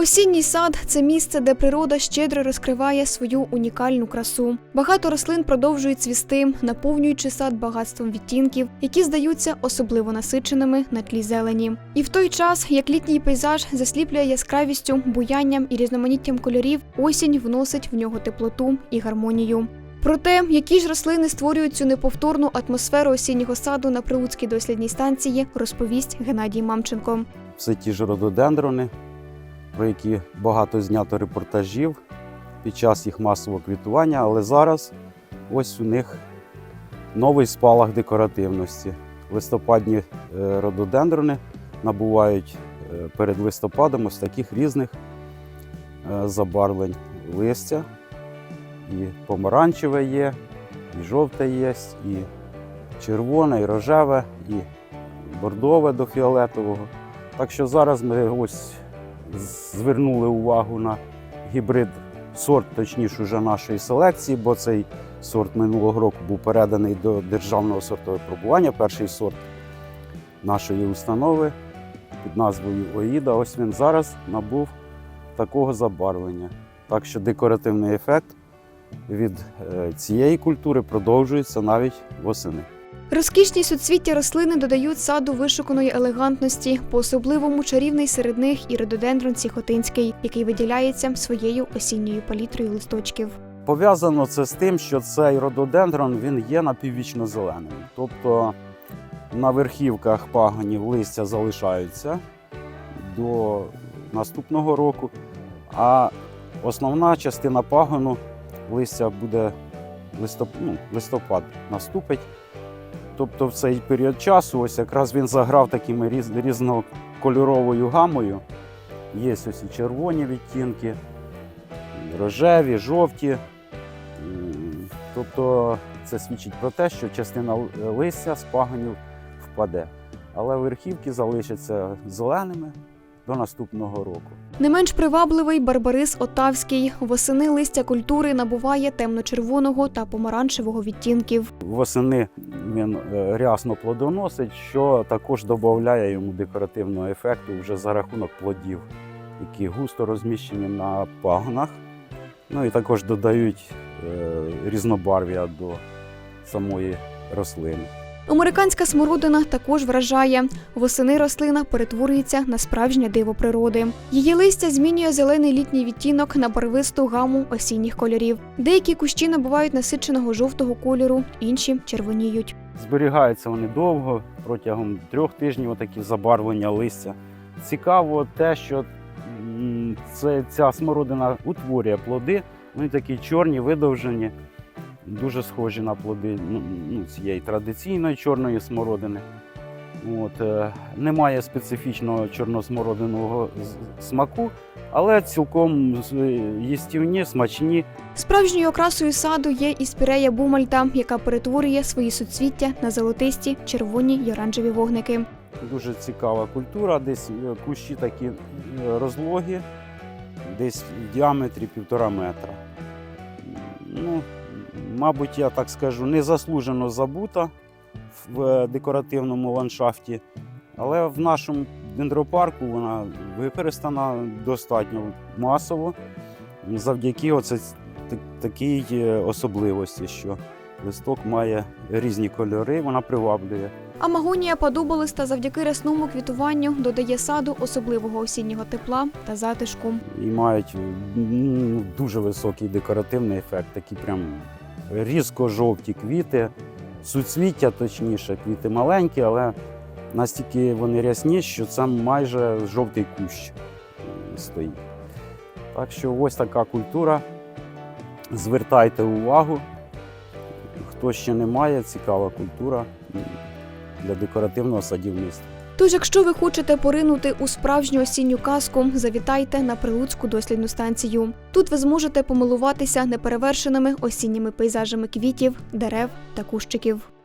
Осінній сад це місце, де природа щедро розкриває свою унікальну красу. Багато рослин продовжують цвісти, наповнюючи сад багатством відтінків, які здаються особливо насиченими на тлі зелені. І в той час, як літній пейзаж засліплює яскравістю, буянням і різноманіттям кольорів, осінь вносить в нього теплоту і гармонію. Про те, які ж рослини створюють цю неповторну атмосферу осіннього саду на Прилуцькій дослідній станції, розповість Геннадій Мамченко. Все ті ж рододендрони, про які багато знято репортажів під час їх масового квітування, але зараз ось у них новий спалах декоративності. Листопадні е, рододендрони набувають е, перед листопадом ось таких різних е, забарвлень листя. І помаранчеве є, і жовте є, і червоне, і рожеве, і бордове до фіолетового. Так що зараз ми ось звернули увагу на гібрид сорт, точніше, вже нашої селекції, бо цей сорт минулого року був переданий до державного сортового пробування. Перший сорт нашої установи під назвою Оїда. Ось він зараз набув такого забарвлення. Так що декоративний ефект від е, цієї культури продовжується навіть восени. Розкішні суцвіття рослини додають саду вишуканої елегантності, по-особливому чарівний серед них і рододендрон Сіхотинський, який виділяється своєю осінньою палітрою листочків. Пов'язано це з тим, що цей рододендрон він є напіввічно зеленим. Тобто на верхівках пагонів листя залишаються до наступного року, а основна частина пагону листя буде листоп... ну, листопад наступить. Тобто в цей період часу ось якраз він заграв такими різ... різнокольоровою гамою. Є ось і червоні відтінки, рожеві, жовті. Тобто це свідчить про те, що частина листя з пагонів впаде. Але верхівки залишаться зеленими до наступного року. Не менш привабливий барбарис Отавський. Восени листя культури набуває темно-червоного та помаранчевого відтінків. Восени він е, рясно плодоносить, що також додає йому декоративного ефекту вже за рахунок плодів, які густо розміщені на пагонах. Ну і також додають е, різнобарв'я до самої рослини. Американська смородина також вражає. Восени рослина перетворюється на справжнє диво природи. Її листя змінює зелений літній відтінок на барвисту гаму осінніх кольорів. Деякі кущі набувають насиченого жовтого кольору, інші червоніють. Зберігаються вони довго, протягом трьох тижнів такі забарвлення листя. Цікаво те, що це, ця смородина утворює плоди, вони такі чорні, видовжені, дуже схожі на плоди ну, ну, цієї традиційної чорної смородини. От, е, немає специфічного чорносмородинового з- смаку, але цілком їстівні, смачні. Справжньою окрасою саду є і спірея бумальта, яка перетворює свої суцвіття на золотисті, червоні й оранжеві вогники. Дуже цікава культура. Десь е, кущі такі е, розлогі, десь в діаметрі півтора метра. Ну, мабуть, я так скажу, незаслужено забута в декоративному ландшафті, але в нашому дендропарку вона використана достатньо масово завдяки оце, такій е, особливості, що листок має різні кольори, вона приваблює. А магонія подобалиста завдяки рясному квітуванню додає саду особливого осіннього тепла та затишку. і мають ну, дуже високий декоративний ефект, такі прям різко жовті квіти, суцвіття, точніше, квіти маленькі, але настільки вони рясні, що це майже жовтий кущ стоїть. Так що ось така культура. Звертайте увагу. Хто ще не має, цікава культура для декоративного садівництва. Тож, якщо ви хочете поринути у справжню осінню казку, завітайте на Прилуцьку дослідну станцію. Тут ви зможете помилуватися неперевершеними осінніми пейзажами квітів, дерев та кущиків.